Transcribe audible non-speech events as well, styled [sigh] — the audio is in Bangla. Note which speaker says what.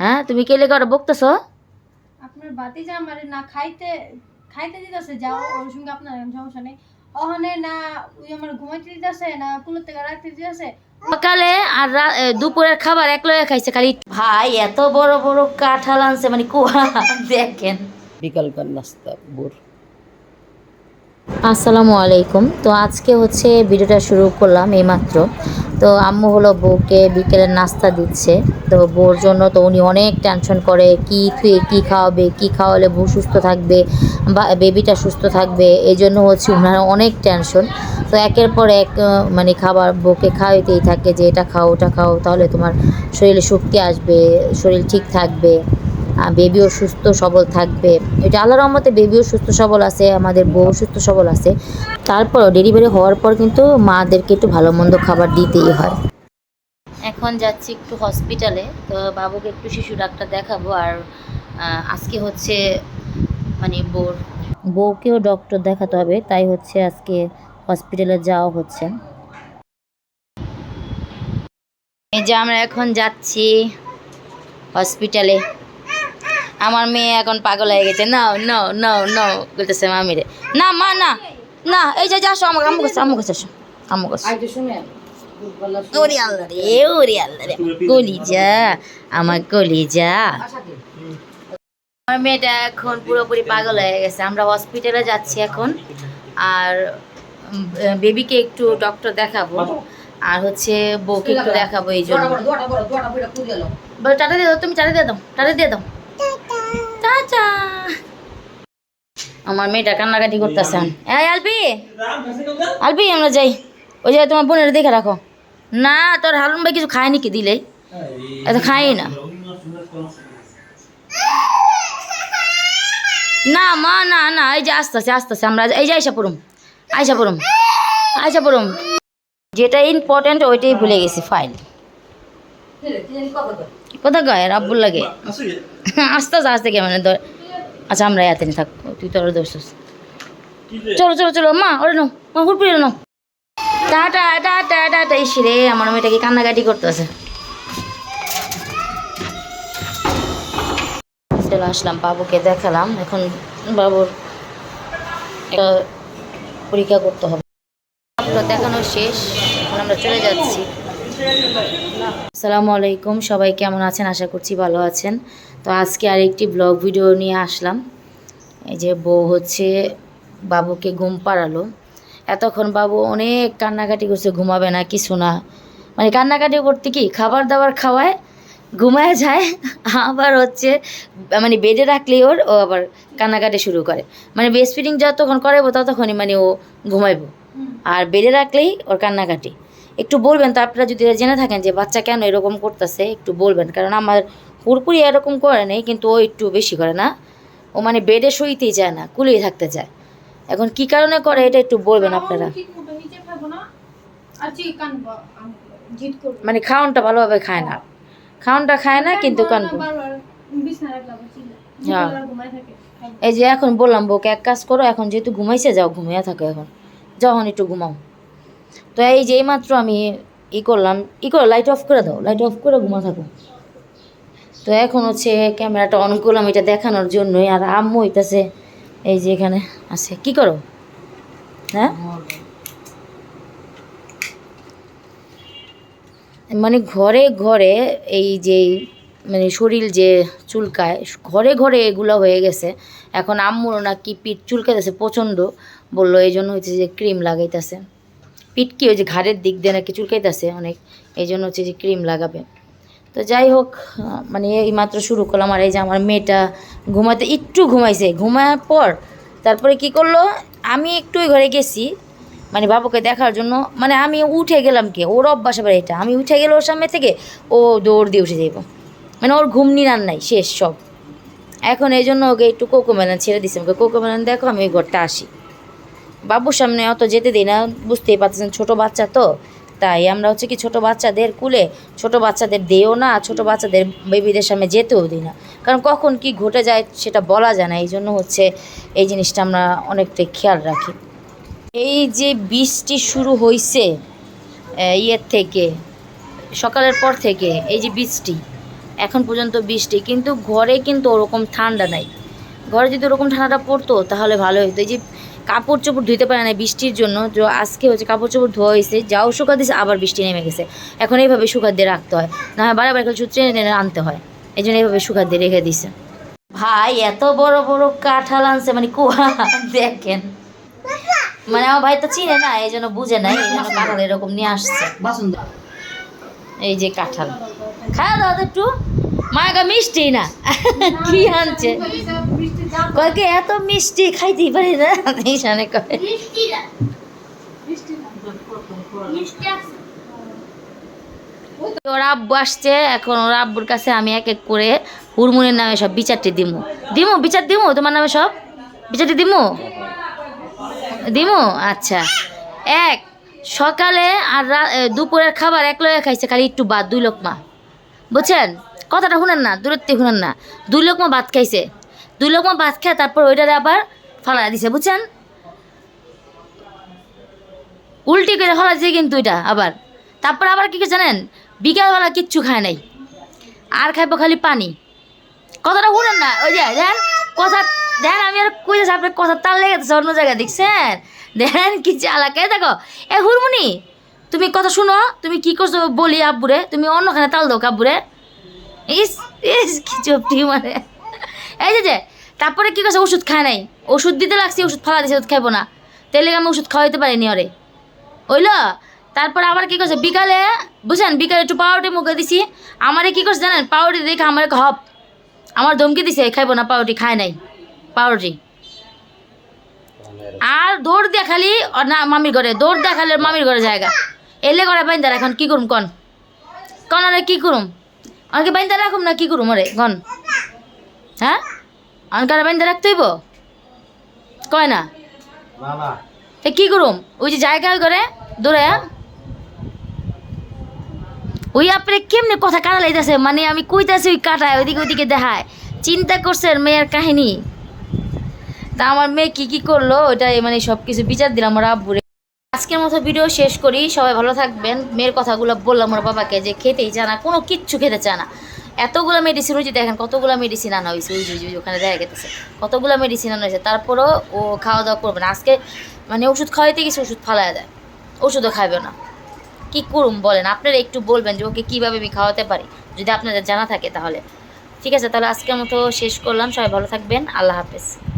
Speaker 1: হ্যাঁ তুমি কেলে ওরা বকতেছ?
Speaker 2: আপনার বাতি যা আমারে না খাইতে খাইতে দিতেছে যাও ওর সঙ্গে আপনার সমস্যা নেই। ওখানে না ওই আমার ঘুমাইতে দিতেছে না কুলোর থেকে রাখতে দিতেছে।
Speaker 1: সকালে আর রা- দুপুরের খাবার এক লয়ে খাইছে খালি। ভাই এত বড় বড় কাঁঠাল আনছে মানে কুয়া দেখেন।
Speaker 3: বিকালকার নাস্তা বোর।
Speaker 1: আসসালামু আলাইকুম। তো আজকে হচ্ছে ভিডিওটা শুরু করলাম এইমাত্র। তো আম্মু হলো বউকে বিকেলের নাস্তা দিচ্ছে। তো বউর জন্য তো উনি অনেক টেনশন করে, কি থুয়ে কি খাওয়াবে, কি খাওয়ালে বউ সুস্থ থাকবে বা বেবিটা সুস্থ থাকবে, এই জন্য হচ্ছে ওনার অনেক টেনশন তো একের পর এক মানে খাবার বউকে খাওয়াইতেই থাকে যে, এটা খাও, ওটা খাও, তাহলে তোমার শরীরে শক্তি আসবে, শরীর ঠিক থাকবে। বেবিও সুস্থ, সবল থাকবে। এটা আল্লাহ রহমতে বেবিও সুস্থ, সবল আছে, আমাদের বউ সুস্থ, সবল আছে। তারপর ডেলিভারি হওয়ার পর কিন্তু মাদেরকে একটু ভালো মন্দ খাবার দিতেই হয়। এখন যাচ্ছি একটু হসপিটালে তো বাবুকে একটু শিশু ডাক্তার দেখাবো আর আজকে হচ্ছে মানে বউর। বউকেও ডক্টর দেখাতে হবে, তাই হচ্ছে আজকে হসপিটালে যাওয়া হচ্ছে। এই যে আমরা এখন যাচ্ছি হসপিটালে আমার মেয়ে এখন পাগল হয়ে গেছে। না ন ন ন বলতেছে মামিরে। না মা না না এই যে যাসো আমার আম্মু কাছে আম্মু কাছে আসো আম্মু কাছে ওরে আল্লাহ রে ওরে আল্লাহ রে। কলিজা আমার কলিজা। আমার মেয়েটা এখন পুরোপুরি পাগল হয়ে গেছে। আমরা হসপিটালে যাচ্ছি এখন। আর বেবিকে একটু ডক্টর দেখাবো। আর হচ্ছে বউকে একটু দেখাবো এই জন্য। টাটা দিয়ে দাও তুমি টাটা দিয়ে দাও টাটা দিয়ে দাও। আমার মেয়েটা কান্নাকাটি করতেছে আলপি আলপি, আমরা যাই। ওই যে তোমার বোনের দেখে রাখো। না, তোর হারুন ভাই কিছু খায়নি কি দিলে? এত খাই না। না, মা, না না, এই যে আস্তে আস্তে আস্তে আস্তে আমরা এই যে আইসা পড়ুম আইসা পড়ুম আইসা পড়ুম। যেটা ইম্পর্টেন্ট ওইটাই ভুলে গেছি ফাইল কোথা গায়ে রাব্বুল লাগে? আস্তে আস্তে আস্তে কেমন ধর আচ্ছা আমরা এতে থাক তুই তোর দোষ চলো চলো চলো মা ওরে নাও মা হুড়পুরে নাও। টাটা টাটা টাটা ইস রে আমার মেয়েটাকে কান্নাকাটি করতেছে। চলে আসলাম বাবুকে দেখালাম। এখন বাবুর একটা পরীক্ষা করতে হবে। দেখানো শেষ এখন আমরা চলে যাচ্ছি। আসসালামু আলাইকুম, সবাই কেমন আছেন? আশা করছি ভালো আছেন। তো আজকে আরেকটি ব্লগ ভিডিও নিয়ে আসলাম। এই যে বউ হচ্ছে বাবুকে ঘুম পাড়ালো। এতক্ষণ বাবু অনেক কান্নাকাটি করছে, ঘুমাবে না, কিছু না। মানে কান্নাকাটি করতে কি? খাবার দাবার খাওয়ায়, ঘুমায় যায়, আবার হচ্ছে মানে বেডে রাখলেই ওর, ও আবার কান্নাকাটি শুরু করে। মানে বেস্ট ফিডিং যতক্ষণ করাবো ততক্ষণই মানে ও ঘুমাইবো। আর বেডে রাখলেই ওর কান্নাকাটি। একটু বলবেন তো আপনারা যদি জেনে থাকেন যে বাচ্চা কেন এরকম করতেছে একটু বলবেন। কারণ আমার পুরোপুরি এরকম করে নেই কিন্তু ও একটু বেশি করে না। ও মানে বেডে শুইতেই চায় না কুলিয়ে থাকতে চায়। এখন কি কারণে করে এটা একটু বলবেন আপনারা। মানে খাওয়ানটা ভালোভাবে খায় না। খাওয়ানটা খায় না কিন্তু কানবো হ্যাঁ। এই যে এখন বললাম বউকে এক কাজ করো এখন যেহেতু ঘুমাইছে যাও ঘুমিয়ে থাকো এখন। যখন একটু ঘুমাও। তো এই যে এইমাত্র আমি ই করলাম, ই করো লাইট অফ করে দাও লাইট অফ করে ঘুমা থাকো। তো এখন হচ্ছে ক্যামেরাটা অন করলাম, এটা দেখানোর জন্যই, আর আম্মু হইতাছে এই যে এখানে আছে। কি করো? হ্যাঁ? মানে ঘরে ঘরে এই যে মানে শরীর যে চুলকায়, ঘরে ঘরে এগুলো হয়ে গেছে। এখন আম্মুর নাকি পিঠ চুলকাইতেছে, প্রচণ্ড। বলল, এই জন্য হচ্ছে যে ক্রিম লাগাইতেছে। পিঠ কি ওই যে ঘাড়ের দিক দিয়ে নাকি চুলকাইতেছে অনেক এই জন্য হচ্ছে যে ক্রিম লাগাবে। তো যাই হোক মানে এই মাত্র শুরু করলাম আর এই যে আমার মেয়েটা ঘুমাতে একটু ঘুমাইছে। ঘুমার পর তারপরে কি করল, আমি একটু ওই ঘরে গেছি মানে বাবুকে দেখার জন্য মানে আমি উঠে গেলাম কে, ওর অভ্যাস আবার এটা, আমি উঠে গেলে ওর সামনে থেকে ও দৌড় দিয়ে উঠে যাইব। মানে ওর ঘুম নিরান নাই, শেষ সব। এখন এই জন্য ওকে একটু কোকো মেলান ছেড়ে দিচ্ছি ওকে কোকো মেলান দেখো, আমি ওই ঘরটা আসি। বাবুর সামনে অত যেতে দিই না, বুঝতেই পারতেছেন ছোটো বাচ্চা তো। তাই আমরা হচ্ছে কি ছোটো বাচ্চাদের কুলে ছোটো বাচ্চাদের দেও না, ছোটো বাচ্চাদের বেবিদের সামনে যেতেও দিই না। কারণ কখন কি ঘটে যায় সেটা বলা যায় না এই জন্য হচ্ছে এই জিনিসটা আমরা অনেকটাই খেয়াল রাখি। এই যে বৃষ্টি শুরু হয়েছে ইয়ের থেকে, সকালের পর থেকে এই যে বৃষ্টি, এখন পর্যন্ত বৃষ্টি, কিন্তু ঘরে কিন্তু ওরকম ঠান্ডা নাই। ঘরে যদি ওরকম ঠান্ডাটা পড়তো তাহলে ভালো হতো এই যে কাপড় চোপড় ধুতে পারে না বৃষ্টির জন্য। তো আজকে হচ্ছে কাপড় চোপড় ধোয়া হয়েছে যাও শুকা দিয়েছে আবার বৃষ্টি নেমে গেছে। এখন এইভাবে শুকা দিয়ে রাখতে হয়। না হয় বারে বারে খালি শুধু টেনে টেনে আনতে হয়। এই জন্য এইভাবে শুকা দিয়ে রেখে দিছে। ভাই এত বড় বড় কাঁঠাল আনছে মানে কুয়া [laughs] দেখেন। মানে আমার ভাই তো চিনে না এই জন্য বুঝে নাই এই জন্য কাঁঠাল এরকম নিয়ে আসছে। এই যে কাঁঠাল। খাওয়া দাওয়া একটু। মায়ের মিষ্টি না? কি আনছে? কয়েকে এত মিষ্টি খাইতেই পারি না এইখানে কয়। ওর আব্বু আসছে এখন ওর আব্বুর কাছে আমি এক এক করে হুরমুনের নামে সব বিচারটি দিমু। দিমু? বিচার দিমু? তোমার নামে সব? বিচারটি দিমু? দিমু? আচ্ছা। এক সকালে আর দুপুরের খাবার এক লয়ে খাইছে খালি একটু বাদ দুই লোকমা। বুঝছেন? কথাটা শুনেন না থেকে শুনেন না। দুই লোকমা ভাত খাইছে। দুই লোকমা ভাত খায়, তারপর ওইটারে আবার ফালা দিছে, বুঝছেন? উল্টি করে ফলা দিছে কিন্তু এটা আবার। তারপর আবার কি জানেন? বিকালবেলা কিচ্ছু খায় নাই। আর খাইবো খালি পানি। কথাটা শুনেন না, ওই যে দেন কথা, দেন আমি আর কই যাচ্ছি আপনার কথা তার লেগে গেছে অন্য জায়গায়, দেখছেন? দেন কি চালাকে। দেখো এ হুরমুনি, তুমি কথা শুনো, তুমি কি করছ বলি আব্বুরে? তুমি অন্যখানে তাল দাও আব্বুরে ইস কি এই যে তারপরে কি করছে? ওষুধ খায় নাই। ওষুধ দিতে লাগছে, ওষুধ ফালা দিছে, ওষুধ খাইবো না। তেলে আমি ওষুধ খাওয়াইতে পারিনি ওরে। ওইলো তারপর আবার কি করছে? বিকালে, বুঝছেন? বিকালে একটু পাউরুটি মুখে দিছি। আমারে কি করছে জানেন? পাউরুটি দেখে আমার হপ, আমার ধমকি দিছে, খাইবো না, পাউরুটি খায় নাই। পাউরুটি। আর দৌড় দিয়ে খালি না, মামির ঘরে, দৌড় দিয়ে খালি মামির ঘরে জায়গা। এলে করে বাইন্দার এখন কি করুম কন? কন আরে কি করুম? আমাকে বাইন্দা রাখুম না কি করুম ওরে? কন হ্যাঁ? আমাকে আর বাইন্দা রাখতে হইব? কয় না? তা কি করুম? ওই যে জায়গা করে দৌড়ে ওই আপনি কেমনে কথা কাটা লাইতেছে মানে আমি কইতাছি ওই কাটায় ওইদিকে ওইদিকে দেখায়। চিন্তা করছেন মেয়ের কাহিনী। তা আমার মেয়ে কি কি করল? ওটাই মানে সব কিছু বিচার দিলাম আমার আব্বুরে। আজকের মতো ভিডিও শেষ করি। সবাই ভালো থাকবেন। মেয়ের কথাগুলো বললাম ওর বাবাকে যে খেতেই চায় না, কোনো কিচ্ছু খেতে চায় না। এতগুলো মেডিসিন হয়েছে দেখেন কতগুলো মেডিসিন আনা হয়েছে, ওই যে- ওখানে দেখা গেছে কতগুলো মেডিসিন আনা হয়েছে, তারপরেও ও খাওয়া দাওয়া করবে না। আজকে মানে ওষুধ খাওয়াইতে গেছে, ওষুধ ফালায় দেয়। ওষুধও খাবে না। কি করুম বলেন? আপনারা একটু বলবেন যে ওকে কীভাবে আমি খাওয়াতে পারি, যদি আপনাদের জানা থাকে তাহলে। ঠিক আছে, তাহলে আজকের মতো শেষ করলাম। সবাই ভালো থাকবেন। আল্লাহ হাফেজ।